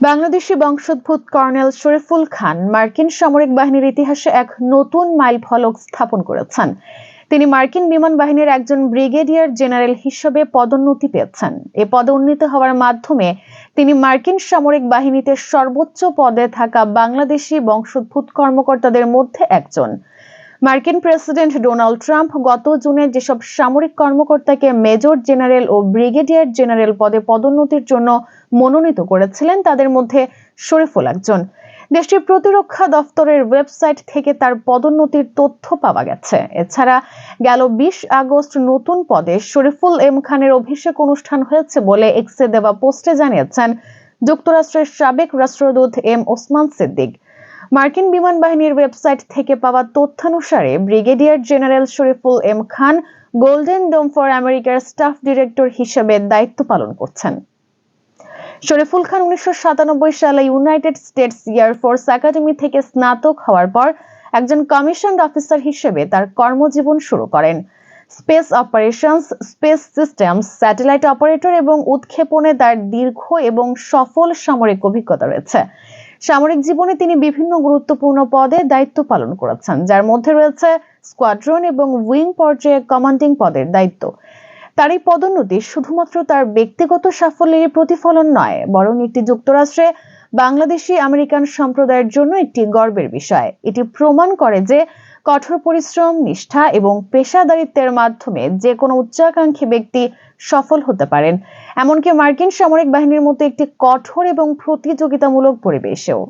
বাংলাদেশি বংশোদ্ভূত কর্নেল শরীফুল খান মার্কিন সামরিক বাহিনীর ইতিহাসে এক নতুন মাইল ফলক স্থাপন করেছেন। তিনি মার্কিন বিমান বাহিনীর একজন ব্রিগেডিয়ার জেনারেল হিসেবে পদোন্নতি পেয়েছেন। এ পদে উন্নীত হওয়ার মাধ্যমে তিনি মার্কিন সামরিক বাহিনীতে সর্বোচ্চ পদে থাকা বাংলাদেশি বংশোদ্ভূত কর্মকর্তাদের মধ্যে একজন। মার্কিন প্রেসিডেন্ট ডোনাল্ড ট্রাম্প গত জুনে যেসব সামরিক কর্মকর্তাকে মেজর জেনারেল ও ব্রিগেডিয়ার জেনারেল পদে পদোন্নতির জন্য মনোনীত করেছিলেন, তাদের মধ্যে শরীফুল একজন। দেশটির প্রতিরক্ষা দফতরের ওয়েবসাইট থেকে তার পদোন্নতির তথ্য পাওয়া গেছে। এছাড়া গেল বিশ আগস্ট নতুন পদে শরীফুল এম খানের অভিষেক অনুষ্ঠান হয়েছে বলে এক্সে দেওয়া পোস্টে জানিয়েছেন, যুক্তরাষ্ট্রের সাবেক রাষ্ট্রদূত এম ওসমান সিদ্দিক। মার্কিন বিমান বাহিনীর ওয়েবসাইট থেকে পাওয়া তথ্যানুসারে brigadier general Shariful M Khan golden dome for আমেরিকার স্টাফ ডিরেক্টর হিসেবে দায়িত্ব পালন করছেন। শরীফুল খান উনিশশো সালে ইউনাইটেড স্টেটস এয়ারফোর্স একাডেমি থেকে স্নাতক হওয়ার পর একজন কমিশন অফিসার হিসেবে তার কর্মজীবন শুরু করেন। Space operations, space systems, satellite operator এবং উৎক্ষেপণে তার দীর্ঘ এবং সফল সামরিক অভিজ্ঞতা রয়েছে। সামরিক জীবনে তিনি বিভিন্ন গুরুত্বপূর্ণ পদে দায়িত্ব পালন করেছেন, যার মধ্যে রয়েছে স্কোয়াড্রন এবং উইং পর্যায়ে কমান্ডিং পদের দায়িত্ব। তার এই পদোন্নতি শুধুমাত্র তার ব্যক্তিগত সাফল্যের প্রতিফলন নয়, বরং একটি যুক্তরাষ্ট্রে বাংলাদেশি আমেরিকান সম্প্রদায়ের জন্য একটি গর্বের বিষয়। এটি প্রমাণ করে যে কঠোর পরিশ্রম, নিষ্ঠা এবং পেশাদারিত্বের মাধ্যমে যে কোনো উচ্চাকাঙ্ক্ষী ব্যক্তি সফল হতে পারেন। এমনকি মার্কিন সামরিক বাহিনীর মতো একটি কঠোর এবং প্রতিযোগিতামূলক পরিবেশেও।